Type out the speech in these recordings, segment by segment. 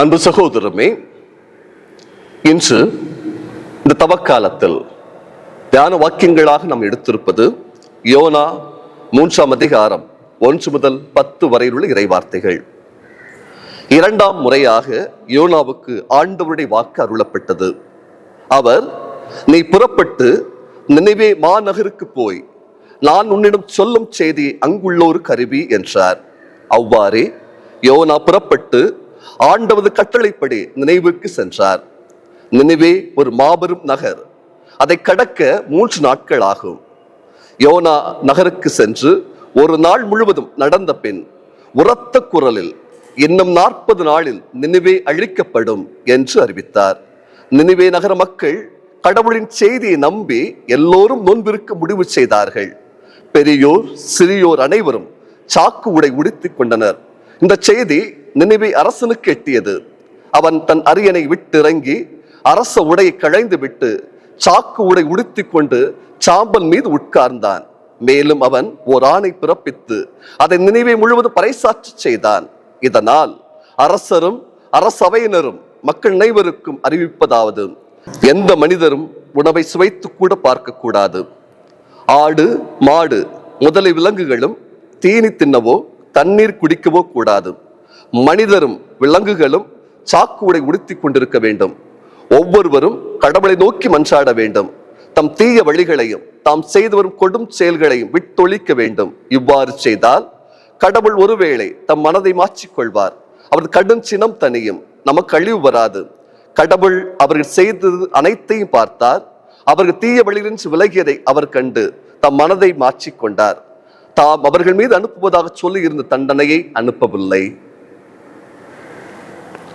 அன்பு சகோதரமே இன்று இந்த தவக்காலத்தில் தியான வாக்கியங்களாக நாம் எடுத்திருப்பது யோனா மூன்றாம் அதிகாரம் ஒன்று முதல் பத்து வரையிலுள்ள இறைவார்த்தைகள். இரண்டாம் முறையாக யோனாவுக்கு ஆண்டவருடைய வாக்கு அருளப்பட்டது. அவர் நீ புறப்பட்டு நினைவே மாநகருக்கு போய் நான் உன்னிடம் சொல்லும் செய்தி அங்குள்ளோருக்கு அறிவி என்றார். அவ்வாறே யோனா புறப்பட்டு ஆண்டவது கட்டளைப்படி நினைவுக்கு சென்றார். நினைவே ஒரு மாபெரும் நகர். அதை கடக்க மூன்று நாட்கள் ஆகும் யோனா நகருக்கு சென்று ஒரு நாள் முழுவதும் நடந்த பின் உரத்த குரலில் இன்னும் நாற்பது நாளில் நினைவே அழிக்கப்படும் என்று அறிவித்தார். நினைவே நகர மக்கள் கடவுளின் செய்தியை நம்பி எல்லோரும் நோன்பிருக்க முடிவு செய்தார்கள். பெரியோர் சிறியோர் அனைவரும் சாக்கு உடை உடுத்திக் கொண்டனர். இந்த செய்தி நினைவை அரசனுக்கு எட்டியது. அவன் தன் அரியணை விட்டிறங்கி அரச உடையை களைந்து விட்டு சாக்கு உடை உடுத்திக் கொண்டு சாம்பல் மீது உட்கார்ந்தான். மேலும் அவன் ஓர் ஆணை பிறப்பித்து அதை நினைவை முழுவதும் பறைசாற்றி செய்தான். இதனால் அரசரும் அரசவையினரும் மக்கள் அனைவருக்கும் அறிவிப்பதாவது எந்த மனிதரும் உணவை சுவைத்து கூட பார்க்க கூடாது ஆடு மாடு முதலை விலங்குகளும் தீனி தின்னவோ தண்ணீர் குடிக்கவோ கூடாது. மனிதரும் விலங்குகளும் சாக்கு உடை உடுத்திக் கொண்டிருக்க வேண்டும். ஒவ்வொருவரும் கடவுளை நோக்கி மன்றாட வேண்டும். தம் தீய வழிகளையும் தாம் செய்து வரும் கொடும் செயல்களையும் விட்டொழிக்க வேண்டும். இவ்வாறு செய்தால் கடவுள் ஒருவேளை தம் மனதை மாற்றிக்கொள்வார் அவர் கடும் சினம் தனியும் நமக்கு அழிவு வராது. கடவுள் அவர்கள் செய்தது அனைத்தையும் பார்த்தார். அவர்கள் தீய வழியிலிருந்து விலகியதை அவர் கண்டு தம் மனதை மாற்றிக்கொண்டார் தாம் அவர்கள் மீது அனுப்புவதாக சொல்லி இருந்த தண்டனையை அனுப்பவில்லை.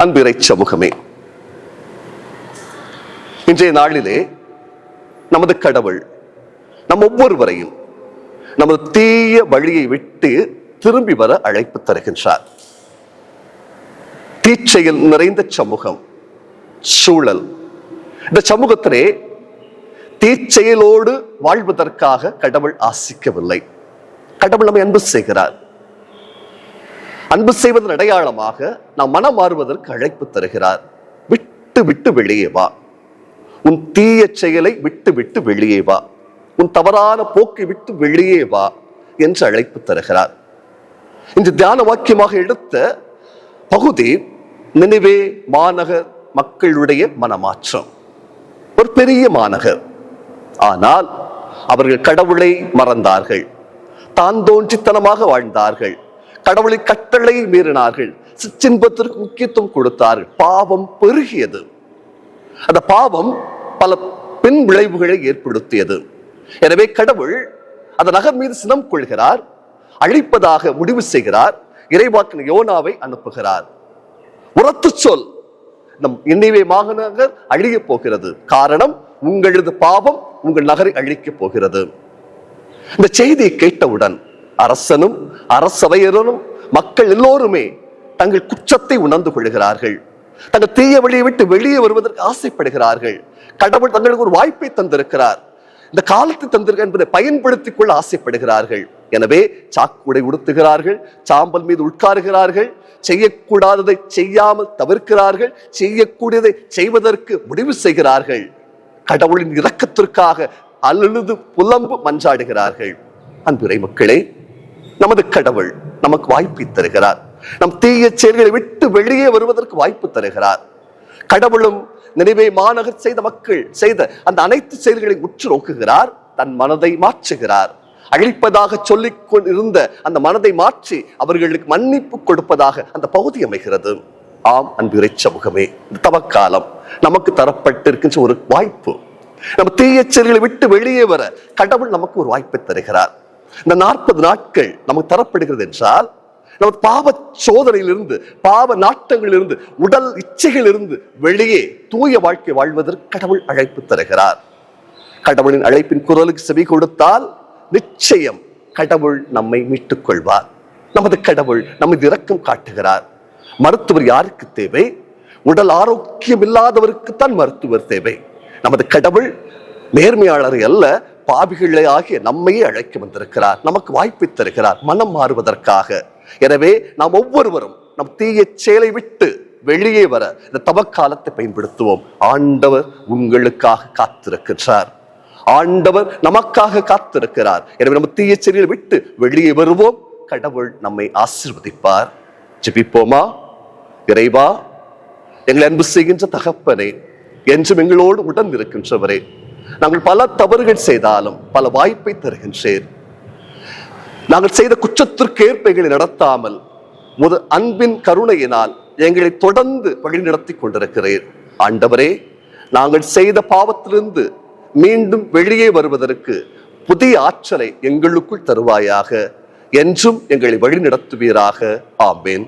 அன்பிறை சமூகமே இன்றைய நாளிலே நமது கடவுள் நம் ஒவ்வொருவரையும் நமது தீய வழியை விட்டு திரும்பி வர அழைப்பு தருகின்றார். தீச்செயல் நிறைந்த சமூகம் சூழல். இந்த சமூகத்திலே தீச்செயலோடு வாழ்வதற்காக கடவுள் ஆசிக்கவில்லை. கடவுள் நம்மை அன்பு செய்கிறார். அன்பு செய்வதன் அடையாளமாக நாம் மனம் மாறுவதற்கு அழைப்பு தருகிறார். விட்டு விட்டு வெளியே வா. உன் தீய செயலை விட்டு விட்டு வெளியே வா. உன் தவறான போக்கை விட்டு வெளியே வா என்று அழைப்பு தருகிறார். இந்த தியான வாக்கியமாக எடுத்த பகுதி நினைவே மாநகர் மக்களுடைய மனமாற்றம். ஒரு பெரிய மாநகர். ஆனால் அவர்கள் கடவுளை மறந்தார்கள். தான் தோன்றித்தனமாக வாழ்ந்தார்கள். கடவுளை கட்டளை மீறினார்கள். சிற்றின்பத்திற்கு முக்கியத்துவம் கொடுத்தார்கள். பாவம் பெருகியது. அந்த பாவம் பல பின் விளைவுகளை ஏற்படுத்தியது. எனவே கடவுள் அந்த நகர் மீது சினம் கொள்கிறார். அழிப்பதாக முடிவு செய்கிறார். இறைவாக்கின யோனாவை அனுப்புகிறார். உரத்து சொல். நம் இன்னிவே மாநகர் அழிய போகிறது. காரணம் உங்களது பாவம் உங்கள் நகரை அழிக்கப் போகிறது. இந்த செய்தியை கேட்டவுடன் அரசனும் அரசவையரும் மக்கள் எல்லோருமே தங்கள் குற்றத்தை உணர்ந்து கொள்கிறார்கள். தங்கள் தீய வழியை விட்டு வெளியே வருவதற்கு ஆசைப்படுகிறார்கள். கடவுள் தங்களுக்கு ஒரு வாய்ப்பை தந்திருக்கிறார். இந்த காலத்தை தந்திருக்க என்பதை பயன்படுத்திக் கொள்ள ஆசைப்படுகிறார்கள். எனவே சாக்குடை உடுத்துகிறார்கள் சாம்பல் மீது உட்காருகிறார்கள் செய்யக்கூடாததை செய்யாமல் தவிர்க்கிறார்கள் செய்யக்கூடியதை செய்வதற்கு முடிவு செய்கிறார்கள். கடவுளின் இரக்கத்திற்காக அழுது புலம்பு மஞ்சாடுகிறார்கள். அன்புரை மக்களே நமது கடவுள் நமக்கு வாய்ப்பை தருகிறார். நம் தீய செயல்களை விட்டு வெளியே வருவதற்கு வாய்ப்பு தருகிறார். கடவுளும் நினைவே மாநகர் செய்த மக்கள் செய்த அந்த அனைத்து செயல்களை உற்று நோக்குகிறார் தன் மனதை மாற்றுகிறார். அழிப்பதாக சொல்லிக் கொண்டிருந்த அந்த மனதை மாற்றி அவர்களுக்கு மன்னிப்பு கொடுப்பதாக அந்த பகுதி அமைகிறது. ஆம் அன்பு சமூகமே இந்த தவக்காலம் நமக்கு தரப்பட்டிருக்கின்ற ஒரு வாய்ப்பு. நம்ம தீய விட்டு வெளியே வர கடவுள் நமக்கு ஒரு வாய்ப்பை தருகிறார். இந்த நாற்பது நாட்கள் நமக்கு தரப்படுகிறது என்றால் நமது பாவ சோதனையிலிருந்து பாவ நாட்டங்களிலிருந்து உடல் இச்சைகளிலிருந்து வெளியே தூய வாழ்க்கை வாழ்வதற்கு கடவுள் அழைப்பு தருகிறார். கடவுளின் அழைப்பின் குரலுக்கு செவி கொடுத்தால் நிச்சயம் கடவுள் நம்மை மீட்டுக் கொள்வார் நமது கடவுள் நமது இரக்கம் காட்டுகிறார். மருத்துவர் யாருக்கு தேவை? உடல் ஆரோக்கியம் இல்லாதவருக்குத்தான் மருத்துவர் தேவை. நமது கடவுள் நேர்மையாளர் அல்ல பாவிகளே ஆகிய நம்மையே அழைக்க வந்திருக்கிறார் நமக்கு வாய்ப்பை தருகிறார் மனம் மாறுவதற்காக. எனவே நாம் ஒவ்வொருவரும் நம் தீய செயலை விட்டு வெளியே வர இந்த தவக்காலத்தை பயன்படுத்துவோம். ஆண்டவர் உங்களுக்காக காத்திருக்கின்றார். ஆண்டவர் நமக்காக காத்திருக்கிறார். எனவே நம்ம தீய செயலை விட்டு வெளியே வருவோம். கடவுள் நம்மை ஆசிர்வதிப்பார். ஜெபிப்போமா? இறைவா எங்களை அன்பு செய்கின்ற தகப்பனே என்றும் எங்களோடு உடன் இருக்கின்றவரே நாங்கள் பல தவறுகள் செய்தாலும் பல வாய்ப்பை தருகின்றேன். நாங்கள் செய்த குற்றத்திற்கேற்ப எங்களை நடத்தாமல் முத அன்பின் கருணையினால் எங்களை தொடர்ந்து வழிநடத்தி கொண்டிருக்கிறேன் கொண்டிருக்கிறீர். ஆண்டவரே நாங்கள் செய்த பாவத்திலிருந்து மீண்டும் வெளியே வருவதற்கு புதிய ஆற்றலை எங்களுக்குள் தருவாயாக. என்றும் எங்களை வழிநடத்துவீராக ஆமேன்.